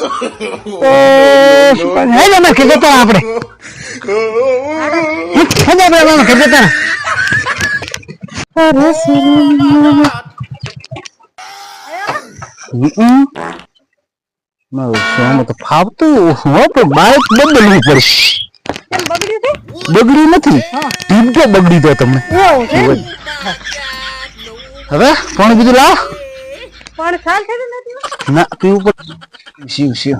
તો શું કરે? હેલો અમે કીધું તો આપણે હેલો આપણે અમે કીધું તો હમ. મારું સોનું તો ફાવતું હો પણ બાઇક બદલવી પડશે કેમ બગડ્યું છે બગડ્યું નથી ટીપો બગડી. દો તમને એવું છે હવે પાણી બીજું લાવ? પણ ખ્યાલ છે કે નથી? ના પીવું પણ શિવ શિવ.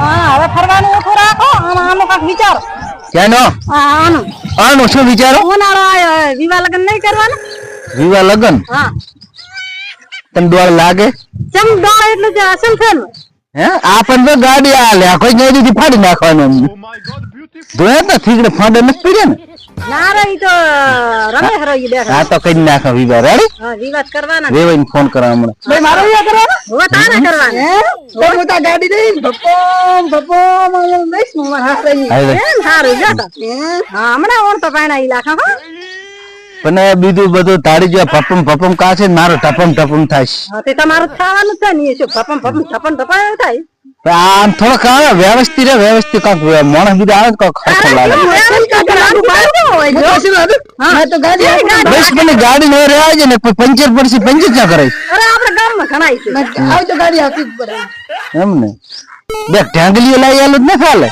હા હવે ફરવાનું ઓછું રાખો અને આનો કાંક વિચારો. ક્યાં આનો. આનો શું વિચારો? ઉનાળો આવ્યો વિવાહ લગ્ન નહીં કરવાનું? વિવાહ લગન? હા. તમ દોડ લાગે? ચમ દોડ એટલે જે અસલ છે ને હે? આ પણ તો ગાડી આ લે કોઈ ગાડી ફાડી નાખવાનું એમ. ધોયા તો થીગડે ફાડે નથી પડ્યા ને? ના તો રહી બેઠા. તો કઈ નાખે વિવાહ. રેડી હા વિવાદ કરવાના. વેવાઈને ફોન કરા હમણાં. ભાઈ મારો વિવાહ કરવાનો? હવે તારે કરવાના. હું? તો ગાડી દઈ ભપોમ ભપોમ લઈશ હું હાથ લઈ એમ સારું જાતો હા? હમણાં ઓણ તો પાણા ઈ લાખા હા. પણ બીજું બધું તારી જો પપમ પપમ કા છે ને મારો ટપમ ટપમ થાય હા, તે તમારું જ છે ને શું પપમ પપમ ટપમ થપાય થાય? આમ થોડોક વ્યવસ્થિત રે વ્યવસ્થિત કાક માણસ બીજા આવે કાક ખર્ચો લાગે બસ મને ગાડી નો રહ્યા છે ને કોઈ પંચર પડશે પંચર ના કરે અરે આપણે ગામમાં ઘણા છે આવ તો ગાડી આપી જ પડે એમ ને બે ઢાંગલીઓ લાવી આલું જ ને ખાલે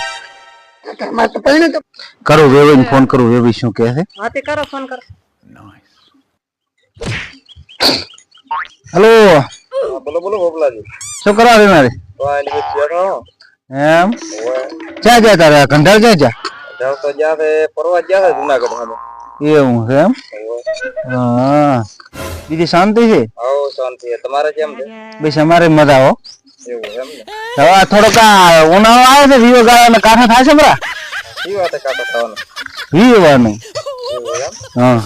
કરો તો પહેણે તો કરું વેવાઈને ફોન કરું વેવાઈ શું કહે છે હા તે કરો ફોન કરો હલો બોલો બોલો ગોપલાજી શું કરવા રે મારે? તો એમ? ક્યાં જાય તારે? કંધાર ક્યાં જા જાવ તો જ્યાં પરવા ગયા? જુનાગઢમાં એવું છે એમ? હા. બીજી શાંતિ છે? હો શાંતિ છે. તમારે કેમ છે બસ અમારે મજા આવો એવું એમ ને હવે આ થોડોક આ ઉનાળો આવે છે વિવો ગાળા કાંઠા થાય છે બરા ઈ વાતે કાતો થવાનો એવું હા.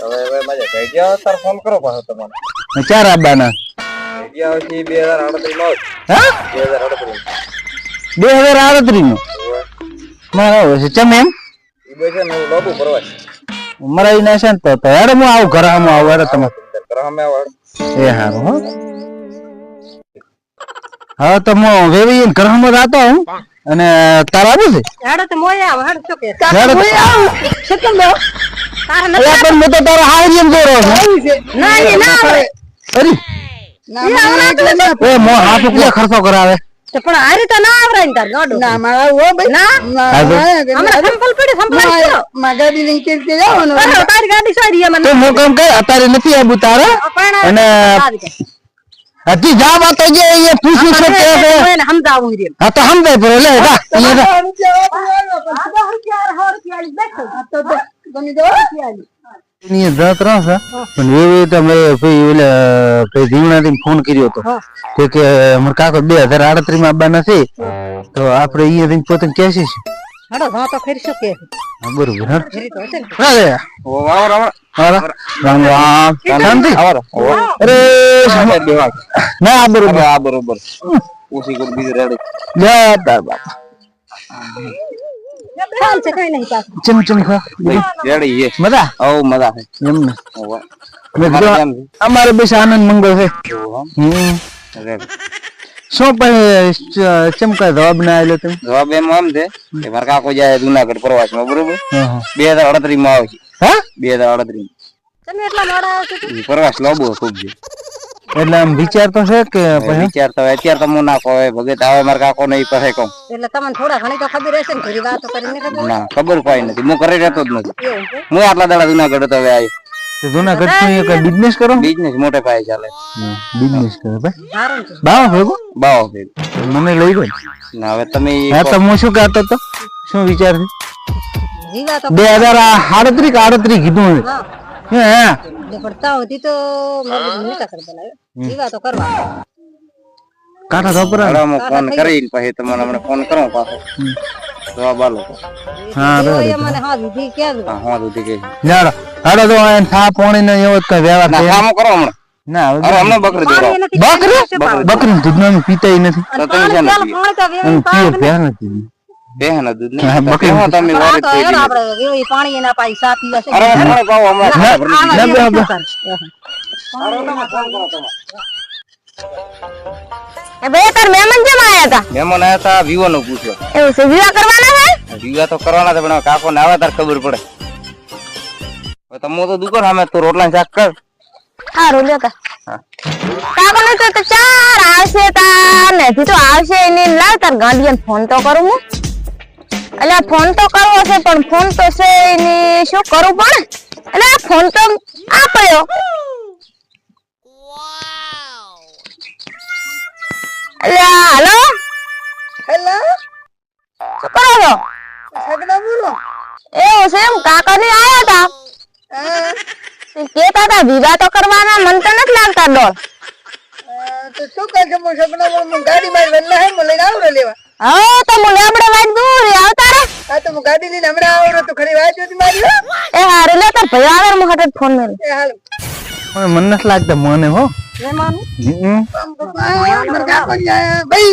હવે હવે મજા થઈ ગયા તાર ફોન કરો પાછો તમારે. ને ચાર આબાના ગઈ બે હજાર આડત્રીસમાં હા? બે હજાર આડત્રીસ. બે હજાર આડત્રીસ નો? મારા છે. ચમ એમ? ઈ બે છે ને હું લોબુ પરવા મરાઈ ના છે તો હું આવું ઘરે આવું આવું હેડો તમે. એ હારું હો. હા તો હું વેવી ઘરમાં રાતો હું. અને તારા આવું છે? હેડો તો મોય આવો હેડો શું કે. હેડો તો- તારે અલા, પણ હું તો તારા હારી એમ જોડો છું. ના ના અરે. એ મો હાથ એટલે ખર્ચો કરાવે. પણ આ રીતે ના આવરાય ને તાર ગાડો ના મારા હો ભાઈ. ના? હમણાં સંપલ પડી સંપલ મારા ગાડી લઈને કેવી રીતે તારી ગાડી સારી એમ તો હું કામ કર અત્યારે નથી આવું તારે. અને હજી જા વાત જે એ પૂછ્યું છે કે છે. સમજાવું રે હા તો સમજાય પર લે જા અહીંયા જા. તમે જો એની જાત છે પણ એવી રીતે મેં ભાઈ એટલે ભાઈ દીવણાથી ફોન કર્યો હતો. કે કે અમાર કાકો બે હજાર આડત્રીસમાં આવવાના છે. તો આપણે અહીંયા પોતે કહેશે હેડો હા તો હા બરોબર હા. ને. અરે ઓ આવો રામ રામ રામ. શાંતિ? અરે શાંતિ. બેવા ના બરોબર. આ બરોબર. ઉસી કોઈ બીજું રેડી. જા તાર બાપ. કઈ નહીં ચમ ચમ ખા. મજા? આવો મજા છે. છે? અમારે બેસ આનંદ મંગળ છે. શું પણ ચમકા જવાબ ના આવેલો તમે? જવાબ એમ આમ છે કે મારા કાકો જાય જુનાગઢ પ્રવાસમાં બરોબર. બે હજાર અડત્રીસમાં આવશે. હા? બે હજાર અડત્રીસ. તમે એટલા મોડા? પ્રવાસ લાંબો ખૂબ છે. એટલે આમ વિચાર તો છે કે હવે વિચાર તો અત્યારે તો હું નાખો હવે ભગત આવે મારા કાકો ને ઈ પાસે કહું. એટલે તમને થોડા ઘણી તો ખબર હશે ને ઘણી વાતો કરીને ના ખબર કોઈ નથી. હું કરી રહેતો જ નથી. હું આટલા દાડા જુનાગઢ તો હવે આવ્યો તો જુનાગઢથી એક બિઝનેસ કરો? બિઝનેસ મોટે પાયે ચાલે. બિઝનેસ કરે ભાઈ. બાવો ભેગો? બાવો ભેગો. મને લઈ ગયો. ના હવે તમે હા તો હું શું કહેતો તો શું વિચાર છે? બે હજાર આડત્રીસ આડત્રીસ કીધું હે હા. એટલે હતી તો કરતા તો કરવા. કાઠા તો પર ફોન કરીને પછી તમને હમણાં ફોન કરો પાછો. જવાબ આલો હા એવો મને હા દીધી કે હા હા કે. જાડો હાડો તો એને થા પોણી ને એવો જ કઈ વ્યવહાર ના કામ કરો હમણાં. ના હવે બકરી બકરી? બકરી દૂધનું પીતા નથી તો તમે પીએ પ્યાર નથી. બેહન દૂધ નહીં બકરી તમે વારે થઈ ગઈ. આપડે. પાણી એના પૈસા પીવા છે અરે હમણાં પાવો હમણાં ના, ખબર નથી. ના, બે- બે. એ ભાઈ તાર મહેમાન કેમ આયા હતા મહેમાન આવ્યા હતા વિવો નું પૂછ્યો એવું છે વિવાહ કરવાના છે વિવા તો કરવાના છે પણ કાકો ને આવે તાર ખબર પડે. તમે તો દુકાન સામે તો રોટલા ને શાક કર. સારું લેતા તા કાકો ને તો ચાર આવશે તાર ને. તો આવશે એને લાવ તાર ગાંડીને ફોન તો કરું હું. એટલે ફોન તો કરવો છે પણ ફોન તો છે એને શું કરવું પડે એટલે આ ફોન તો આ પડ્યો. એટલે હાલો? હેલો? શું કરો છો? સગડા બોલો. એવું છે એમ? કાકા ની આવ્યા હતા? કેતા હતા વિવાહ તો કરવાના મન તો નથી લાગતા ડોલ તો શું છે હું સગડા બોલું ગાડી મારી વેલા હે મને લઈને આવડે લેવા. હવે તો હું આપણે વાત દૂર આવ તારે આ તો હું ગાડી લઈને હમણાં આવડે તો ખરી વાત હતી મારી હો. એ હારે લે તાર ભઈ આવે હું હટે ફોન મેલ એ હાલ પણ મને નથી લાગતા મને હો ને.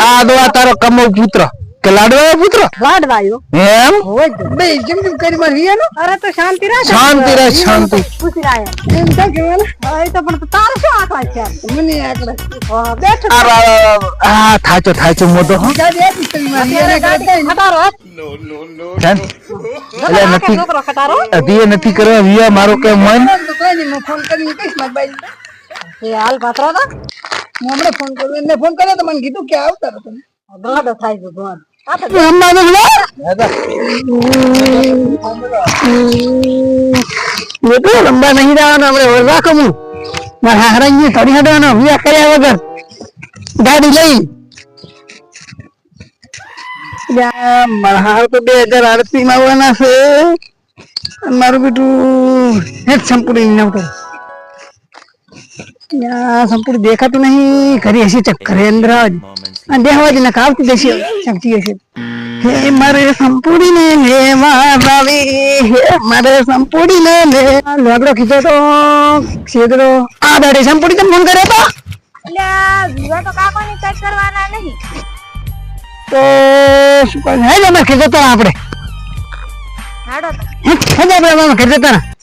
આ દો આ તારો કમો પુત્ર કે લાડવાયો પુત્ર લાડવાયો એમ ભાઈ જેમ જેમ કરી મારી હિયાનો અરે તો શાંતિ રહે શાંતિ રહે શાંતિ પૂછી રહ્યા એમ તો કે ભાઈ તો પણ તાર શું આખા છે મને આકડા બેઠો આ થાચો થાચો મોટો હો કરી. એટલે નથી કરવા વિયા મારો કે મન ફોન પાત્રો હતા હું કરું લંબા નહીં જવાનો હારા થોડી હટવાનો વિયા કર્યા વગર ગાડી લઈ દેખાતું નહીં. ઘરે હશે ચક્કર અંદર. અને જ નકા, આવતી જશે શકતી હશે. હે, મારે સંપૂર્ણ ને મારાવી હે, મારે સંપૂર્ણ ને લોગડો કીધો તો સીધો આ દાડે સંપૂર્ણ તને ફોન કર્યો તો? એટલે વિવાહ તો કાકો ની કઈ કરવાના નહીં. તો શું કહે હે જ અમારે કીધો આપણે. હાડો. આપણે કીધો તો